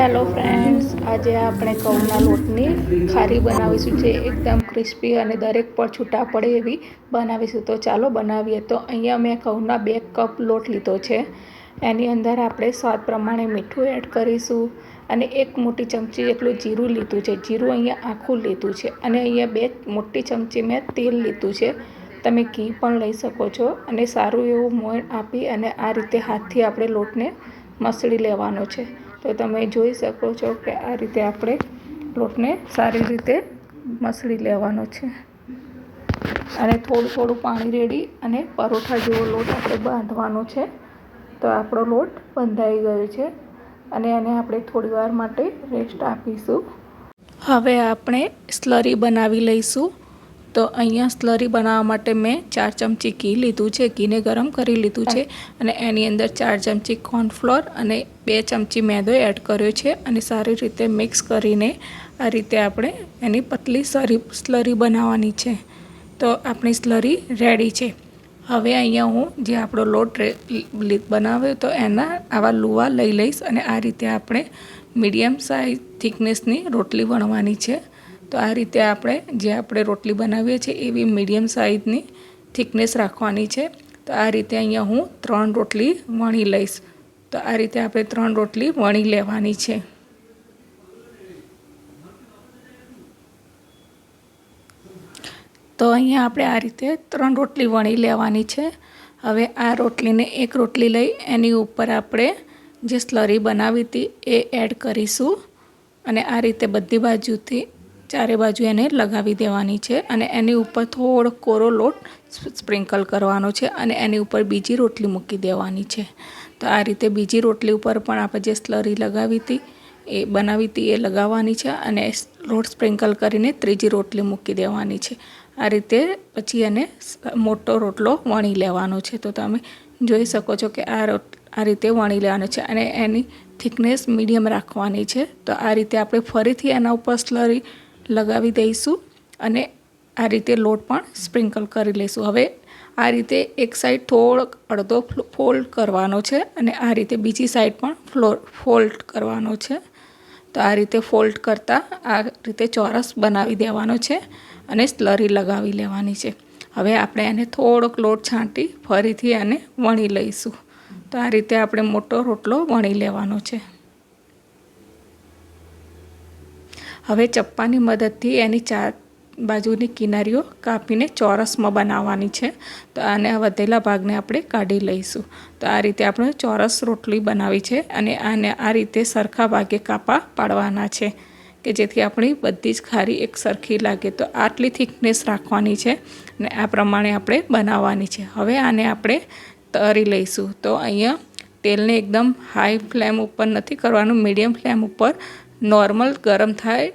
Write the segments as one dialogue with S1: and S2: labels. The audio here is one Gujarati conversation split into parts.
S1: હેલો ફ્રેન્ડ્સ, આજે આપણે ઘઉંના લોટની ખારી બનાવીશું જે એકદમ ક્રિસ્પી અને દરેક પર છૂટા પડે એવી બનાવીશું. તો ચાલો બનાવીએ. તો અહીંયા મેં ઘઉંના બે કપ લોટ લીધો છે. એની અંદર આપણે સ્વાદ પ્રમાણે મીઠું એડ કરીશું અને એક મોટી ચમચી જેટલું જીરું લીધું છે. જીરું અહીંયા આખું લીધું છે અને અહીંયા બે મોટી ચમચી મેં તેલ લીધું છે. તમે ઘી પણ લઈ શકો છો અને સારું એવું મોણ આપી અને આ રીતે હાથથી આપણે લોટને મસળી લેવાનો છે. તો તમે જોઈ શકો છો કે આ રીતે આપણે લોટને સારી રીતે મસળી લેવાનો છે. અને થોડું થોડું પાણી રેડી અને પરોઠા જેવો લોટ આપણે બાંધવાનો છે. તો આપણો લોટ બંધાઈ ગયો છે અને એને આપણે થોડી વાર માટે રેસ્ટ આપીશું. હવે આપણે સ્લરી બનાવી લઈશું. તો અહીંયા સ્લરી બનાવવા માટે મેં ચાર ચમચી ઘી લીધું છે. ઘીને ગરમ કરી લીધું છે અને એની અંદર ચાર ચમચી કોર્નફ્લોર અને બે ચમચી મેદો એડ કર્યો છે અને સારી રીતે મિક્સ કરીને આ રીતે આપણે એની પતલી સરી સ્લરી બનાવવાની છે. તો આપણી સ્લરી રેડી છે. હવે અહીંયા હું જે આપણો લોટ બનાવ્યો તો એના આવા લુવા લઈ લઈશ અને આ રીતે આપણે મીડિયમ સાઇઝ થિકનેસની રોટલી વણવાની છે. તો આ રીતે આપણે જે આપણે રોટલી બનાવીએ છીએ એવી મીડિયમ સાઇઝની થિકનેસ રાખવાની છે. તો આ રીતે અહીંયા હું ત્રણ રોટલી વણી લઈશ. તો આ રીતે આપણે ત્રણ રોટલી વણી લેવાની છે. તો અહીંયા આપણે આ રીતે ત્રણ રોટલી વણી લેવાની છે. હવે આ રોટલીને એક રોટલી લઈ એની ઉપર આપણે જે સ્લરી બનાવી હતી એ એડ કરીશું. અને આ રીતે બધી બાજુથી ચારે બાજુ એને લગાવી દેવાની છે અને એની ઉપર થોડો કોરો લોટ સ્પ્રિંકલ કરવાનો છે અને એની ઉપર બીજી રોટલી મૂકી દેવાની છે. તો આ રીતે બીજી રોટલી ઉપર પણ આપણે જે સ્લરી લગાવી હતી, એ બનાવી હતી, એ લગાવવાની છે અને લોટ સ્પ્રિંકલ કરીને ત્રીજી રોટલી મૂકી દેવાની છે. આ રીતે પછી એને મોટો રોટલો વણી લેવાનો છે. તો તમે જોઈ શકો છો કે આ રોટ, આ રીતે વણી લેવાનો છે અને એની થિકનેસ મીડિયમ રાખવાની છે. તો આ રીતે આપણે ફરીથી એના ઉપર સ્લરી લગાવી દઈશું અને આ રીતે લોટ પણ સ્પ્રિંકલ કરી લઈશું હવે આ રીતે એક સાઈડ થોડોક અડધો ફોલ્ડ કરવાનો છે અને આ રીતે બીજી સાઈડ પણ ફ્લોર ફોલ્ડ કરવાનો છે. તો આ રીતે ફોલ્ડ કરતાં આ રીતે ચોરસ બનાવી દેવાનો છે અને સ્લરી લગાવી લેવાની છે. હવે આપણે એને થોડોક લોટ છાંટી ફરીથી એને વણી લઈશું. તો આ રીતે આપણે મોટો રોટલો વણી લેવાનો છે. હવે ચપ્પાની મદદથી એની ચાર બાજુની કિનારીઓ કાપીને ચોરસમાં બનાવવાની છે. તો આને વધેલા ભાગને આપણે કાઢી લઈશું. તો આ રીતે આપણે ચોરસ રોટલી બનાવી છે અને આને આ રીતે સરખા ભાગે કાપા પાડવાના છે કે જેથી આપણી બધી જ ખારી એક સરખી લાગે. તો આટલી થિકનેસ રાખવાની છે અને આ પ્રમાણે આપણે બનાવવાની છે. હવે આને આપણે તરી લઈશું. તો અહીંયા તેલને એકદમ હાઈ ફ્લેમ ઉપર નથી કરવાનું, મીડિયમ ફ્લેમ ઉપર નોર્મલ ગરમ થાય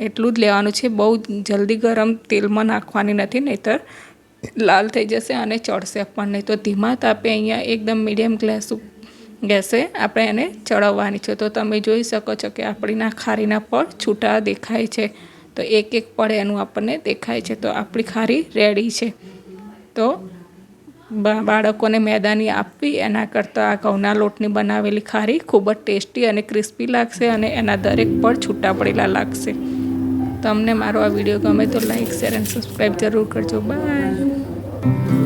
S1: એટલું જ લેવાનું છે. બહુ જલ્દી ગરમ તેલમાં નાખવાની નથી, નહીંતર લાલ થઈ જશે અને ચડશે પણ. નહીં તો ધીમા તાપે અહીંયા એકદમ મીડિયમ ગ્લેસ ગેસે આપણે એને ચડવવાની છે. તો તમે જોઈ શકો છો કે આપણીના ખારીના પડ છૂટા દેખાય છે. તો એક એક પડ એનું આપણને દેખાય છે. તો આપણી ખારી રેડી છે. તો બાળકોને મેદાની આપવી, એના કરતાં આ ઘઉંના લોટની બનાવેલી ખારી ખૂબ જ ટેસ્ટી અને ક્રિસ્પી લાગશે અને એના દરેક પડ છૂટા પડેલા લાગશે. તમને મારો આ વીડિયો ગમે તો લાઈક, શેર અને સબસ્ક્રાઈબ જરૂર કરજો. બાય.